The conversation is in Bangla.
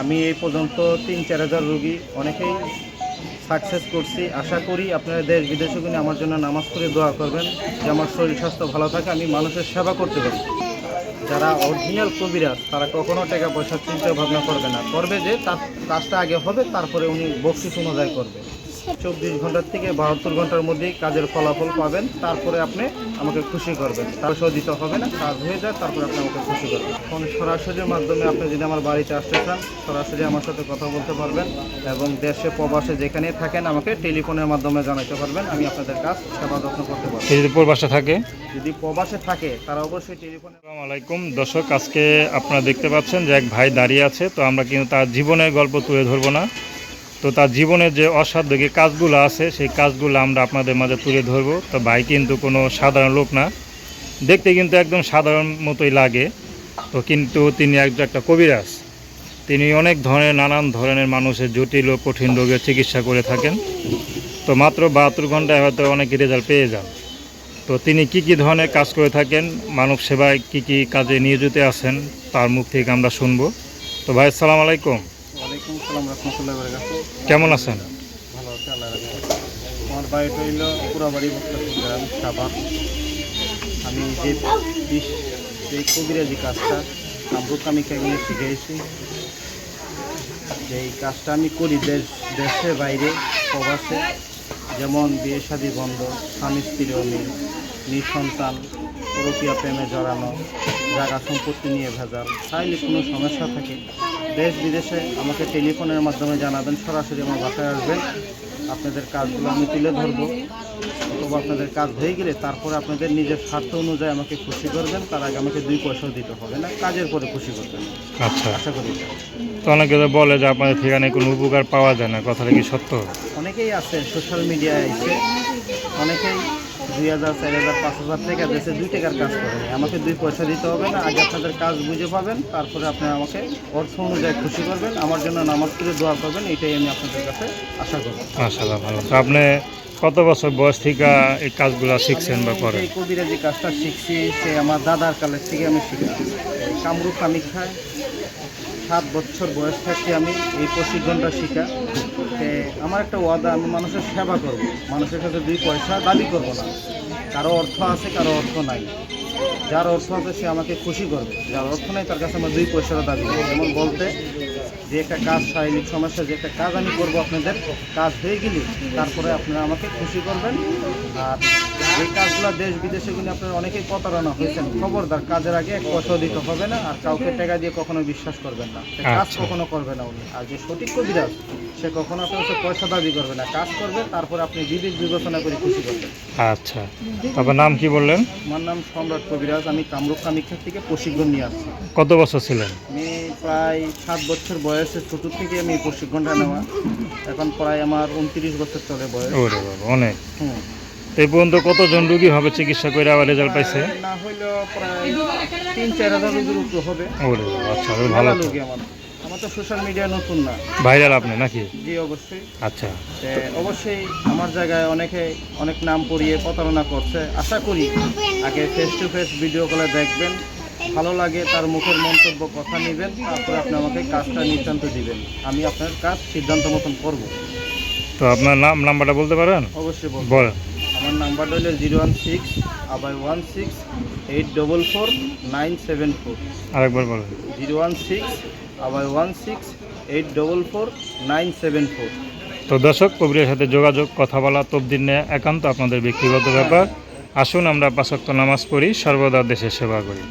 আমি এই পর্যন্ত তিন চার হাজার রুগী অনেকেই সাকসেস করছি। আশা করি আপনারা দেশ বিদেশে কিনে আমার জন্য নামাজ করে দোয়া করবেন, যে আমার শরীর স্বাস্থ্য ভালো থাকে, আমি মানুষের সেবা করতে পারি। যারা অরিজিনাল কবিরাজ তারা কখনো টাকা পয়সার চিন্তা ভাবনা করবে না। করবে যে, তার কাজটা আগে হবে, তারপরে উনি বকশিস অনুযায়ী করবে। চব্বিশ ঘণ্টার থেকে বাহাত্তর ঘণ্টার মধ্যেই কাজের ফলাফল পাবেন। তারপরে আপনি আমাকে খুশি করবেন। তার সহ দিতে হবে না কাজ হয়ে যায় তারপরে আপনি আমাকে খুশি করবেন। ফোন সরাসরির মাধ্যমে আপনি যদি আমার বাড়িতে আসতে চান সরাসরি আমার সাথে কথা বলতে পারবেন এবং দেশে প্রবাসে যেখানে থাকেন আমাকে টেলিফোনের মাধ্যমে জানাতে পারবেন। আমি আপনাদের কাজ সেবা যত্ন করতে পারব। যদি প্রবাসে থাকে? যদি প্রবাসে থাকে তারা অবশ্যই টেলিফোনে আসসালামু আলাইকুম। দর্শক আজকে আপনারা দেখতে পাচ্ছেন যে এক ভাই দাঁড়িয়ে আছে। তো আমরা কিন্তু তার জীবনের গল্প তুলে ধরবো না। তো তার জীবনের যে অসাধ্য যে কাজগুলো আছে, সেই কাজগুলো আমরা আপনাদের মাঝে তুলে ধরবো। তো ভাই কিন্তু কোনো সাধারণ লোক না। দেখতে কিন্তু একদম সাধারণ মতোই লাগে। তো কিন্তু তিনি একজন একটা কবিরাজ। তিনি অনেক ধরনের, নানান ধরনের মানুষের জটিল ও কঠিন রোগের চিকিৎসা করে থাকেন। তো মাত্র বাহাত্তর ঘন্টায় হয়তো অনেক রেজাল্ট পেয়ে যান। তো তিনি কি কি ধরনের কাজ করে থাকেন, মানব সেবায় কি কি কাজে নিয়োজিত আছেন, তার মুখ থেকে আমরা শুনব। তো ভাই, আসসালামু আলাইকুম। কেমন আছেন? আমার বাড়িটা হইল পুরাবাড়ি আমি যে বিশ যে কবিরাজি কাজটা কামরুক আমি কেমন শিখেছি যে কাজটা আমি করি দেশ দেশে বাইরে, প্রবাসে, যেমন বিয়ে শাদী বন্ধ, স্বামী স্ত্রী অমিল নিঃসন্তান পরকীয়া প্রেমে জড়ানো জায়গা সম্পত্তি নিয়ে ভেজাল চাইলে কোনো সমস্যা থাকে। দেশ বিদেশে আমাকে টেলিফোনের মাধ্যমে জানাবেন সরাসরি আমার বাসায় আসবেন। আপনাদের কাজগুলো আমি তুলে ধরবো। অথবা আপনাদের কাজ হয়ে গেলে তারপরে আপনাদের নিজের স্বার্থ অনুযায়ী আমাকে খুশি করবেন। তার আগে আমাকে দুই পয়সাও দিতে হবে না কাজের পরে খুশি করবেন। আচ্ছা। আশা করি। তো অনেকে তো বলে যে আপনাদের ঠিকানে কোনো উপকার পাওয়া যায় না কথাটা কি সত্য? অনেকেই আছে সোশ্যাল মিডিয়ায় এসে অনেকেই দুই হাজার চার হাজার পাঁচ হাজার টাকা দেশে দুই টাকার কাজ করে আমাকে দুই পয়সা দিতে হবে না আগে আপনাদের কাজ বুঝে পাবেন তারপরে আপনি আমাকে অর্থ অনুযায়ী খুশি করবেন আমার জন্য নামাজ পড়ে দোয়া করবেন এটাই আমি আপনাদের কাছে আশা করব। মাশাআল্লাহ ভালো তো আপনি কত বছর বয়স থেকে এই কাজগুলো শিখছেন বা করেন? এই কবিরাজি কাজটা শিখছি সে আমার দাদার কালের থেকে আমি শিখেছি। কামরূপ খাই সাত বছর বয়স থাকতে আমি এই প্রশিক্ষণটা শিখা। আমার একটা ওয়াদা, আমি মানুষের সেবা করব। মানুষের কাছে দুই পয়সা দাবি করব না। কারও অর্থ আছে, কারও অর্থ নাই। যার অর্থ আছে, সে আমাকে খুশি করবে। যার অর্থ নাই, তার কাছে আমার দুই পয়সাটা দাবি যেমন বলতে যে একটা কাজ শারীরিক সমস্যা যে একটা কাজ আমি করব আপনাদের কাজ হয়ে গেলে তারপরে আপনারা আমাকে খুশি করবেন। আর এই কাজগুলো দেশ বিদেশে কিন্তু আপনার অনেকেই প্রতারণা হয়েছেন। খবরদার কাজের আগে এক পয়সাও দিতে হবে না আর কাউকে টাকা দিয়ে কখনো বিশ্বাস করবেন না। কাজ আচ্ছা। কখনো করবে না উনি। আর যে সঠিক কবিরাজ সে কখনো আপনার পয়সা দাবি করবে না। কাজ করবে তারপর আপনি বিবেক বিবেচনা করে খুশি করবেন। আচ্ছা। আপনার নাম কি বললেন? আমার নাম সম্রাট কবিরাজ আমি কামরূপ কামিক্ষা থেকে প্রশিক্ষণ নিয়ে আসছি। কত বছর ছিলেন? আমি প্রায় সাত বছর বয়সে ছোট থেকে আমি প্রশিক্ষণটা নেওয়া। এখন প্রায় আমার উনত্রিশ বছর চলে বয়স। ওরে বাবা অনেক। হুম। এই পর্যন্ত কতজন রুগী হবে চিকিৎসা করে আবার রেজাল্ট পাইছে? না হইলেও প্রায় তিন চার হাজার রোগীর উপরে হবে। ওরে বাবা আচ্ছা ভালো আমার আমার। তো সোশ্যাল মিডিয়া নতুন না। ভাইরাল আপনি নাকি? জি অবশ্যই। আচ্ছা। অবশ্যই আমার জায়গায় অনেকে অনেক নাম পড়িয়ে প্রতারণা করছে। আশা করি আগে ফেস টু ফেস ভিডিও কলে দেখবেন। ভালো লাগে তার মুখের মন্তব্য কথা নেবেন। তারপরে আপনি আমাকে কাজটা নিতান্ত দিবেন। আমি আপনার কাজ সিদ্ধান্ত মতন করব। তো আপনার নাম নাম্বারটা বলতে পারেন? অবশ্যই বলেন। আমার নাম্বারটা হলো জিরো ওয়ান সিক্স আবার one six eight double four nine seven four আরেকবার বলেন। জিরো ওয়ান সিক্স আবার one six eight double four nine seven four. তো দর্শক, কবিরের সাথে যোগাযোগ, কথা বলা তবদিন নেয়া একান্ত আপনাদের ব্যক্তিগত ব্যাপার। আসুন আমরা পাশক্ত নামাজ পড়ি, সর্বদা দেশের সেবা করি।